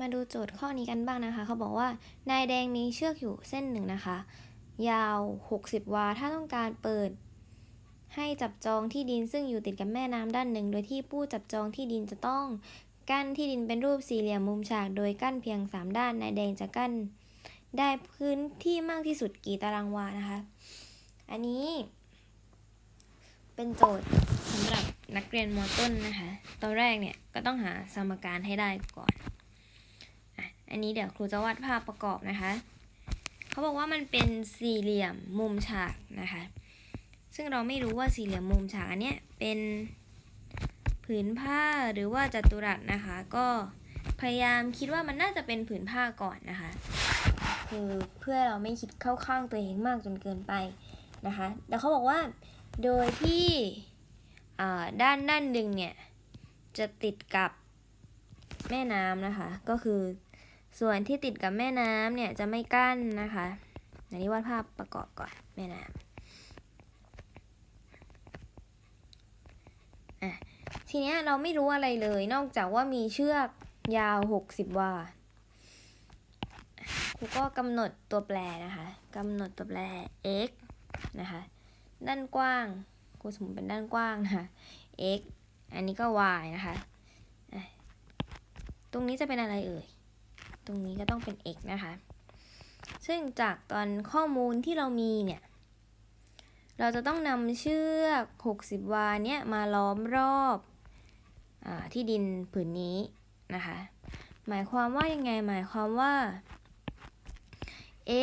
มาดูโจทย์ข้อนี้กันบ้างนะคะ เขาบอกว่านายแดงมีเชือกอยู่เส้นหนึ่งนะคะ ยาว 60 วา ถ้าต้องการเปิด ให้จับจองที่ดินซึ่งอยู่ติดกับแม่น้ำด้านหนึ่ง โดยที่ผู้จับจองที่ดินจะต้องกั้นที่ดินเป็นรูปสี่เหลี่ยมมุมฉาก โดยกั้นเพียง 3 ด้าน นายแดงจะกั้น ได้พื้นที่มากที่สุดกี่ตารางวานะคะ อันนี้ เป็นโจทย์สำหรับนักเรียนมต้นนะคะ ตอนแรกเนี่ยก็ต้องหาสมการให้ได้ก่อน อันนี้เดี๋ยวครูจะวาดภาพประกอบนะคะเขาบอกว่ามันเป็นสี่เหลี่ยมมุมฉากนะคะ ซึ่งเราไม่รู้ว่าสี่เหลี่ยมมุมฉากอันเนี้ยเป็นผืนผ้าหรือว่าจัตุรัสนะคะ ก็พยายามคิดว่ามันน่าจะเป็นผืนผ้าก่อนนะคะ คือเพื่อเราไม่คิดเข้าข้างตัวเองมากจนเกินไปนะคะแล้วเขาบอกว่าโดยที่ด้านด้านหนึ่งเนี่ยจะติดกับแม่น้ำนะคะ ก็คือ ส่วนที่ติดกับแม่น้ำเนี่ยจะไม่กั้นนะคะ อันนี้วาดภาพประกอบก่อนแม่น้ำอะทีเนี้ยเราไม่รู้อะไรเลย นอกจากว่ามีเชือกยาว 60 วาครูก็กำหนดตัวแปรนะคะกำหนดตัวแปร x นะคะ ด้านกว้างครูสมมติเป็นด้านกว้างนะคะ x อันนี้ก็ y นะคะอะตรงนี้จะเป็นอะไรเอ่ย ตรงนี้ก็ต้องเป็น x นะคะ ซึ่งจากตอนข้อมูลที่เรามีเนี่ย เราจะต้องนำเชือก 60 วาเนี่ยมาล้อมรอบอที่ดินผืนนี้นะคะ หมายความว่ายังไง หมายความว่า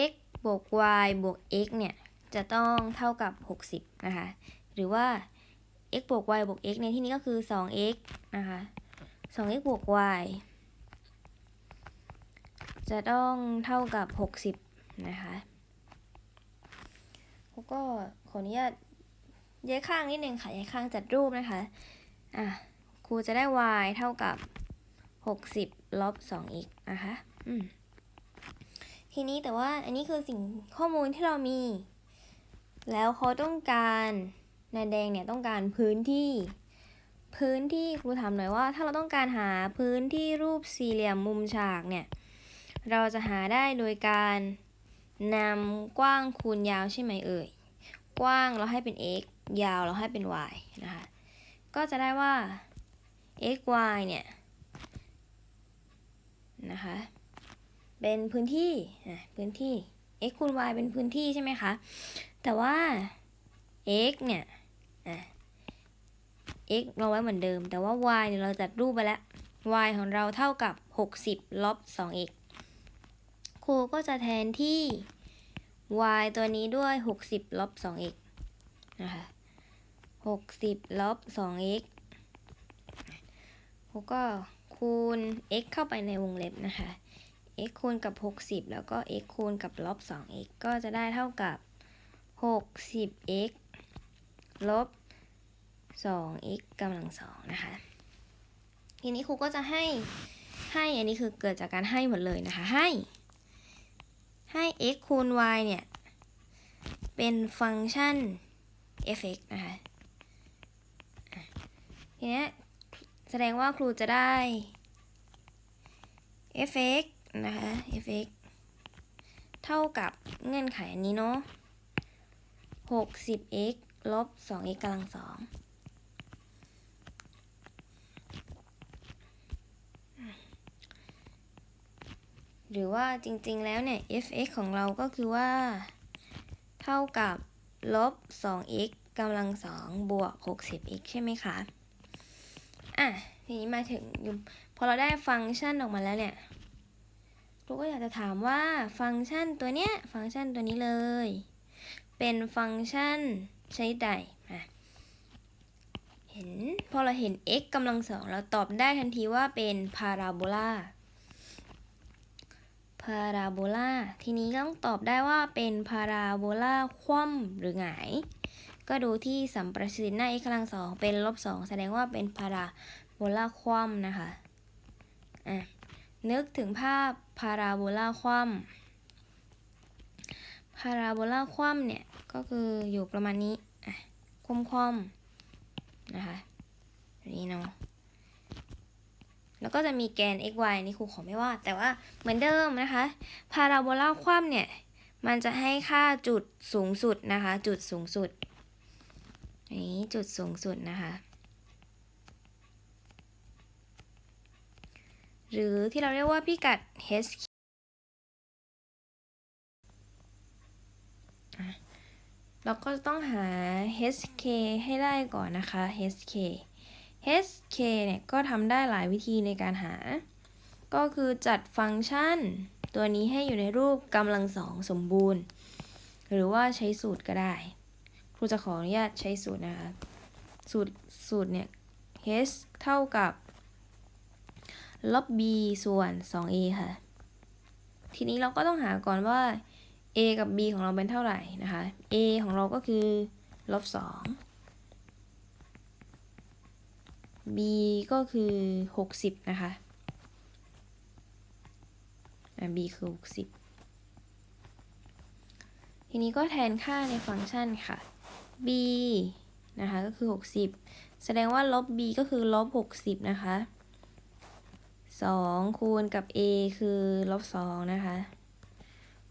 x บวก y บวก x เนี่ย จะต้องเท่ากับ 60 นะคะ หรือว่า x บวก y บวก x ในที่นี้ก็คือ 2x นะคะ 2x บวก y จะต้องเท่ากับ 60 นะคะแล้วก็ขออนุญาตย้ายข้างนิดนึงค่ะย้ายข้างจัดรูปนะคะ อะ ครูจะได้ y เท่ากับ 60ลบ 2x นะคะ อืม ทีนี้แต่ว่าอันนี้คือสิ่งข้อมูลที่เรามี แล้วเขาต้องการนายแดงเนี่ยต้องการพื้นที่ พื้นที่ครูถามหน่อยว่า ถ้าเราต้องการหาพื้นที่รูปสี่เหลี่ยมมุมฉากเนี่ย เราจะหาได้โดยการนำกว้างคูณยาวใช่ไหมเอ่ย กว้างเราให้เป็น x ยาวเราให้เป็น y นะคะ ก็จะได้ว่า x y เนี่ยนะคะ เป็นพื้นที่อะพื้นที่ x คูณ y เป็นพื้นที่ใช่ไหมคะ แต่ว่า x เนี่ยอะ x เราไว้เหมือนเดิม แต่ว่า y เนี่ยเราจัดรูปไปแล้ว y ของเราเท่ากับ 60ลบ 2x รูก็จะแทนที่ y ตัวนี้ด้วย 60ลบ 2x นะคะ60ลบ 2x ครูก็คูณ x เข้าไปในวงเล็บนะคะ x คูณกับ 60 แล้วก็ x คูณกับลบ 2x ก็จะได้เท่ากับ 60x ลบ 2x กำลังสองนะคะ ทีนี้ครูก็จะให้ให้อันนี้คือเกิดจากการให้หมดเลยนะคะให้ ให้ x คูณ y เนี่ย เป็นฟังก์ชัน f(x) นะคะทีนี้แสดงว่าครูจะได้ f(x) นะคะ f(x) เท่ากับเงื่อนไขอันนี้เนาะ 60x ลบ 2x กำลังสอง หรือว่าจริงๆแล้วเนี่ย f(x) ของเราก็คือว่า เท่ากับลบ 2x กำลังสองบวก 60x ใช่ไหมคะ อะ ทีนี้มาถึงพอเราได้ฟังก์ชันออกมาแล้วเนี่ยครูก็อยากจะถามว่าฟังก์ชันตัวเนี้ย ฟังก์ชันตัวนี้เลย เป็นฟังก์ชันชนิดใดอะเห็น พอเราเห็น x กำลังสองเราตอบได้ทันทีว่าเป็นพาราโบลา พาราโบลาทีนี้ต้องตอบได้ว่าเป็นพาราโบลาคว่ำหรือหงาย ก็ดูที่สัมประสิทธิ์หน้า x กำลังสองเป็นลบสองแสดงว่าเป็นพาราโบลาคว่ำนะคะอะนึกถึงภาพพาราโบลาคว่ำพาราโบลาคว่ำเนี่ย ก็คืออยู่ประมาณนี้อะคว่ำๆนะคะนี้เนาะ แล้วก็จะมีแกน x y นี่ครูขอไม่ว่า แต่ว่าเหมือนเดิมนะคะ พาราโบลาคว่ำเนี่ย มันจะให้ค่าจุดสูงสุดนะคะ จุดสูงสุดอันนี้จุดสูงสุดนะคะ หรือที่เราเรียกว่าพิกัด h อะเราก็ต้องหา hk ให้ได้ก่อนนะคะ hk hk เนี่ยก็ทำได้หลายวิธีในการหา ก็คือจัดฟังก์ชัน ตัวนี้ให้อยู่ในรูปกำลังสองสมบูรณ์ หรือว่าใช้สูตรก็ได้ ครูจะขออนุญาตใช้สูตรนะคะสูตรสูตรเนี่ย h เท่ากับลบ b ส่วน 2a ค่ะ ทีนี้เราก็ต้องหาก่อนว่า a กับ b ของเราเป็นเท่าไหร่นะคะ a ของเราก็คือลบ2 b ก็คือ 60 นะคะะ b คือ 60 ทีนี้ก็แทนค่าในฟังก์ชันค่ะ b นะคะก็คือ 60 แสดงว่าลบ b ก็คือลบ 60 นะคะ 2 คูณกับ a คือลบ 2 นะคะ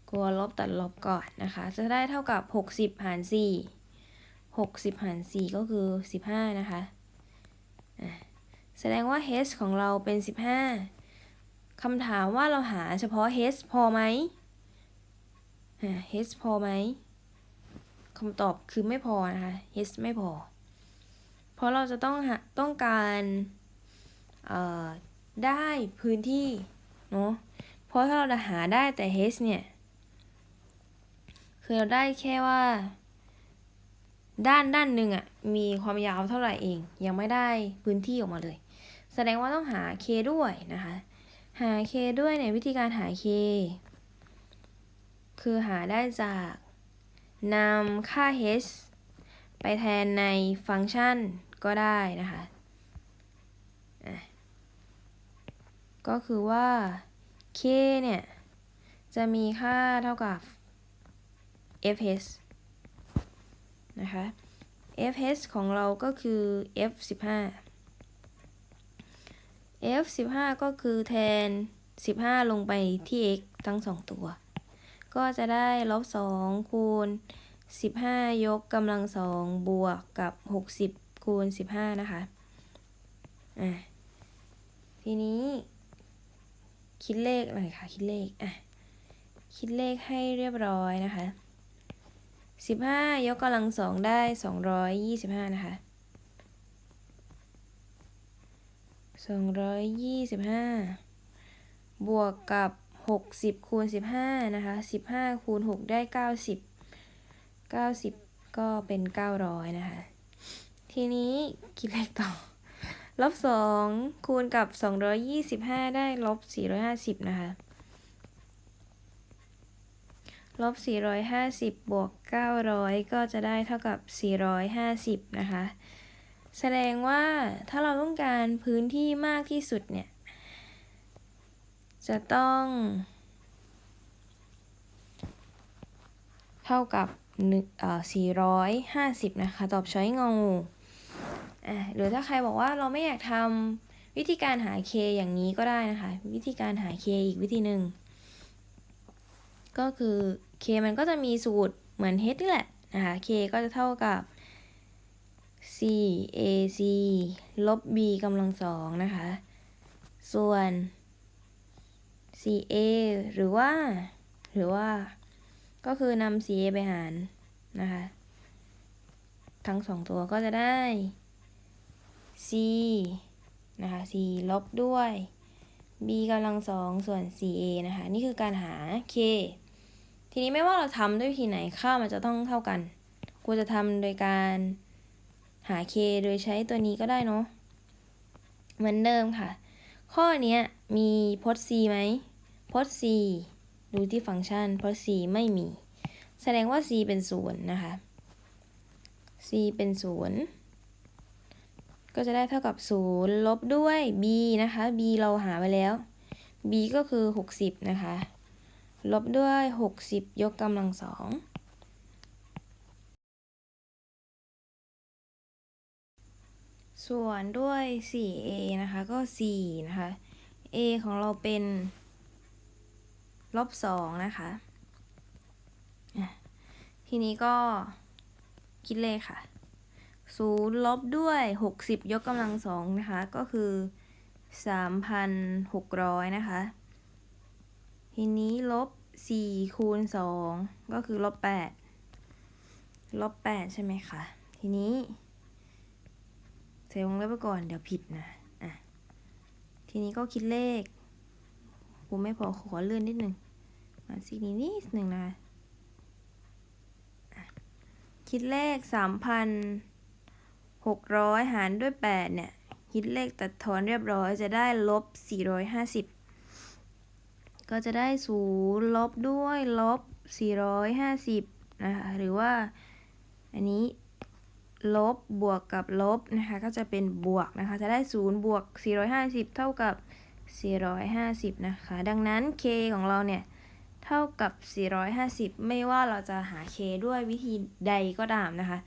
กลัวลบตัดลบก่อนนะคะ จะได้เท่ากับ 60 หาร 4 60 หาร 4 ก็คือ 15 นะคะ แสดงว่า h ของเราเป็น 15 คำถามว่าเราหาเฉพาะ h พอไหม h พอไหมคำตอบคือไม่พอนะคะ h ไม่พอ เพราะเราจะต้องต้องการได้พื้นที่เนาะ เพราะถ้าเราหาได้แต่ h เนี่ย คือเราได้แค่ว่า ด้านด้านหนึ่งอะมีความยาวเท่าไหร่เอง ยังไม่ได้พื้นที่ออกมาเลย แสดงว่าต้องหา k ด้วยนะคะ หา k ด้วยเนี่ยวิธีการหา k คือหาได้จากนำค่า h ไปแทนในฟังก์ชันก็ได้นะคะอะก็คือว่า k เนี่ย จะมีค่าเท่ากับ fh นะคะ fh ของเราก็คือ f 15 f 15ก็คือแทน 15 ลงไปที่ x ทั้งสองตัว ก็จะได้ลบ2คูณ 15 ยกกำลังสองบวกกับ 60 คูณ 15 นะคะ อะ ทีนี้คิดเลขหน่อยค่ะ คิดเลข อะ คิดเลขให้เรียบร้อยนะคะ สิบห้ายกกำลังสองได้สองร้อยยี่สิบห้านะคะสองร้อยยี่สิบห้าบวกกับหกสิบคูณสิบห้านะคะสิบห้าคูณหกได้เก้าสิบเก้าสิบก็เป็นเก้าร้อยนะคะ ทีนี้คิดเลขต่อ ลบสองคูณกับสองร้อยยี่สิบห้าได้ลบสี่ร้อยห้าสิบนะคะ ลบ 450 บวก 900 ก็จะได้เท่ากับ 450 นะคะ แสดงว่าถ้าเราต้องการพื้นที่มากที่สุดเนี่ย จะต้อง เท่ากับเอ่อ450 นะคะ ตอบช้อยงองูอะหรือถ้าใครบอกว่าเราไม่อยากทำวิธีการหา k อย่างนี้ก็ได้นะคะ วิธีการหา k อีกวิธีหนึ่ง ก็คือ k มันก็จะมีสูตรเหมือน h นี่แหละนะคะ k ก็จะเท่ากับ c ac ลบ b กำลังสองนะคะ ส่วน ca หรือว่า หรือว่า ก็คือนำ ca ไปหารนะคะ ทั้งสองตัวก็จะได้ c นะคะ c ลบด้วย b กำลังสองส่วน ca นะคะ นี่คือการหา k ทีนี้ไม่ว่าเราทำด้วยวิธีไหนค่ามันจะต้องเท่ากันครูจะทำโดยการหา k โดยใช้ตัวนี้ก็ได้เนาะ เหมือนเดิมค่ะ ข้อนี้มีพจน์ c ไหมพจน์ c ดูที่ฟังก์ชันพจน์ c ไม่มี แสดงว่า c เป็นศูนย์นะคะ c เป็นศูนย์ก็จะได้เท่ากับศูนย์ลบด้วย b นะคะ b เราหาไว้แล้ว b ก็คือ 60 นะคะ ลบด้วย 60 ยกกำลังสองส่วนด้วย 4a นะคะ ก็ 4 นะคะ a ของเราเป็นลบ 2 นะคะอะทีนี้ก็คิดเลขค่ะ 0 ลบด้วย 60 ยกกำลังสองนะคะ ก็คือ 3,600 นะคะ ทีนี้ลบ4คูณ2ก็คือลบ8ลบ8ใช่ไหมคะ ทีนี้ใส่วงเล็บไปก่อนเดี๋ยวผิดนะอะทีนี้ก็คิดเลขผมไม่พอขอเลื่อนนิดหนึ่งมาสินี้นิดหนึ่งนะอะคิดเลข3,600หารด้วย8เนี่ย คิดเลขตัดทอนเรียบร้อยจะได้ลบ450 ก็จะได้0ลบด้วยลบ 450 นะคะ หรือว่า อันนี้ลบบวกกับลบนะคะ ก็จะเป็นบวกนะคะ จะได้ 0 บวก 450 เท่ากับ 450 นะคะ ดังนั้น k ของเราเนี่ย เท่ากับ 450 ไม่ว่าเราจะหา k ด้วยวิธีใดก็ตามนะคะ